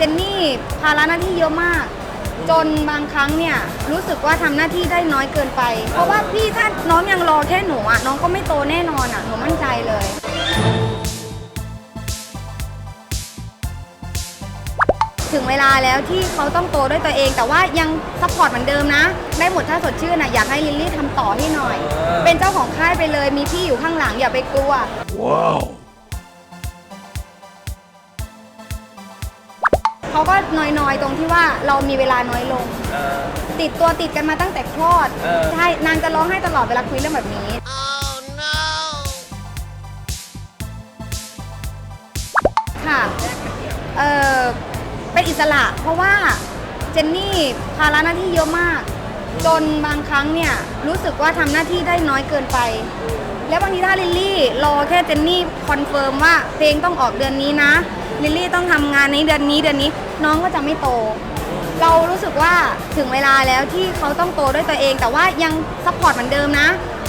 เจนนี่ภาระหน้าที่เยอะมาก จนบางครั้งเนี่ยรู้สึกว่าทำหน้าที่ได้น้อยเกินไป เพราะว่าพี่ถ้าน้องยังรอแค่หนูอะน้องก็ไม่โตแน่นอนอะหนูมั่นใจเลย ถึงเวลาแล้วที่เขาต้องโตด้วยตัวเอง แต่ว่ายังซัพพอร์ตเหมือนเดิมนะ ได้หมดถ้าสดชื่นนะอยากให้ลิลลี่ทำต่อให้หน่อย เป็นเจ้าของค่ายไปเลยมีพี่อยู่ข้างหลังอย่าไปกลัว เขาก็น้อยๆ ตรงที่ว่าเรามีเวลาน้อยลง เออ ติดตัวติดกันมาตั้งแต่คลอด เออ ใช่ นางจะร้องไห้ตลอดเวลาคุยเรื่องแบบนี้ ค่ะเออเป็นอิสระเพราะว่าเจนนี่ภาระหน้าที่เยอะมาก จนบางครั้งเนี่ยรู้สึกว่าทำหน้าที่ได้น้อยเกินไป แล้วบางทีถ้าลิลลี่รอแค่เจนนี่คอนเฟิร์มว่าเพลงต้องออกเดือนนี้นะ ลิลลี่ต้องทำงานในเดือนนี้เดือนนี้น้องก็จะไม่โต เรารู้สึกว่าถึงเวลาแล้วที่เขาต้องโตด้วยตัวเอง แต่ว่ายังซัพพอร์ตเหมือนเดิมนะ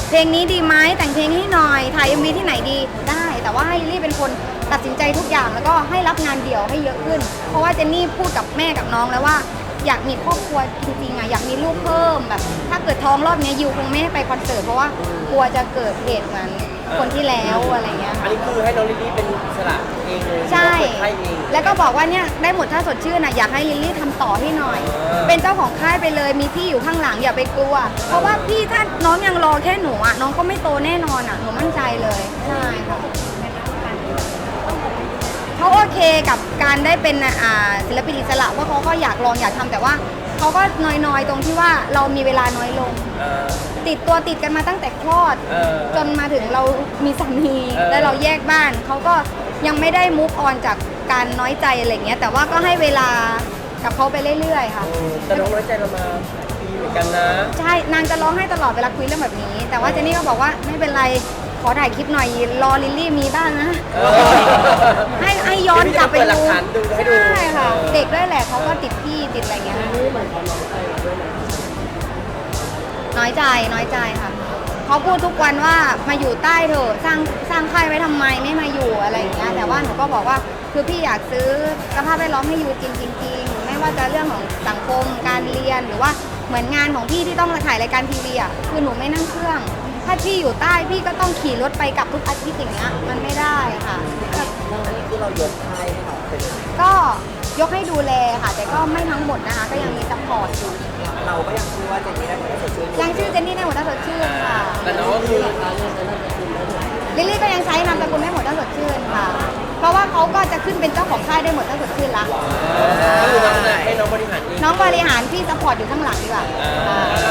เพลงนี้ดีไหมแต่งเพลงให้หน่อยถ่าย MV ที่ไหนดีได้ แต่ว่าให้ลิลลี่เป็นคนตัดสินใจทุกอย่างแล้วก็ให้รับงานเดี่ยวให้เยอะขึ้น เพราะว่าเจนนี่พูดกับแม่กับน้องแล้วว่า อยากมีครอบครัวจริงๆอะอยากมีลูกเพิ่มแบบ ถ้าเกิดท้องรอบเนี้ยยูคงไม่ให้ไปคอนเสิร์ตเพราะว่ากลัวจะเกิดเหตุเหมือน คนที่แล้วอะไรเงี้ยอันนี้คือให้น้องลิลลี่เป็นอิสระเองเลยใช่ เปิดค่ายเองแล้วก็บอกว่าเนี่ยได้หมดถ้าสดชื่นนะอยากให้ลิลลี่ทำต่อให้หน่อยเออเป็นเจ้าของค่ายไปเลยมีพี่อยู่ข้างหลังอย่าไปกลัว เพราะว่าพี่ถ้าน้องยังรอแค่หนูอะน้องก็ไม่โตแน่นอนอะหนูมั่นใจเลยใช่ค่ะเขาโอเคกับการได้เป็นอ่าศิลปินอิสระเพราะเขาก็อยากลองอยากทำแต่ว่า เขาก็น้อยๆ ตรงที่ว่าเรามีเวลาน้อยลง เออ ติดตัวติดกันมาตั้งแต่คลอด เออ จนมาถึงเรามีสามีเออ แล้วเราแยกบ้าน เขาก็ยังไม่ได้มุกออนจากการน้อยใจอะไรเงี้ย แต่ว่าก็ให้เวลากับเขาไปเรื่อยๆค่ะอืมแต่น้องน้อยใจเรามาปีเหมือนกันนะ ใช่ นางจะร้องให้ตลอดเวลาคุยเรื่องแบบนี้ แต่ว่าเจนนี่ก็บอกว่าไม่เป็นไร ขอถ่ายคลิปหน่อย รอลิลลี่มีบ้างนะ เออให้ให้ย้อนกลับไปเดี๋ยวพี่จะเปิดหลัดูกฐานดูให้ดูใช่ค่ะ เออ เด็กด้วยแหละ เขาก็ติดพี่ติดอะไรเงี้ยน้อยใจน้อยใจค่ะเขาพูดทุกวันว่ามาอยู่ใต้เถอะสร้างสร้างค่ายไว้ทำไมไม่มาอยู่อะไรอย่างเงี้ยแต่ว่าหนูก็บอกว่าคือพี่อยากซื้อสภาพแวดล้อมให้อยู่จริงจริงไม่ว่าจะเรื่องของสังคมการเรียนหรือว่าเหมือนงานของพี่ที่ต้องถ่ายรายการทีวีอะคือหนูไม่นั่งเครื่อง ถ้าพี่อยู่ใต้พี่ก็ต้องขี่รถไปกลับทุกอาทิตย์อย่างเงี้ยมันไม่ได้ค่ะคือเรายกค่าย ยกให้ดูแลค่ะ แต่ก็ไม่ทั้งหมดนะคะ ก็ยังมีซัพพอร์ตอยู่เราก็ยังคิดว่าเจนนี่ได้ผลสดชื่นยังชื่อเจนนี่ในหัวหน้าสดชื่นค่ะแต่น้องก็คือลิลลี่ก็ยังใช้นามสกุลไม่หมดถ้าสดชื่นค่ะ เพราะว่าเขาก็จะขึ้นเป็นเจ้าของค่ายได้หมดถ้าสดชื่นละก็คือน้องน่ะให้น้องบริหารเองน้องบริหารพี่ซัพพอร์ตอยู่ข้างหลังดีกว่าอ่าค่ะ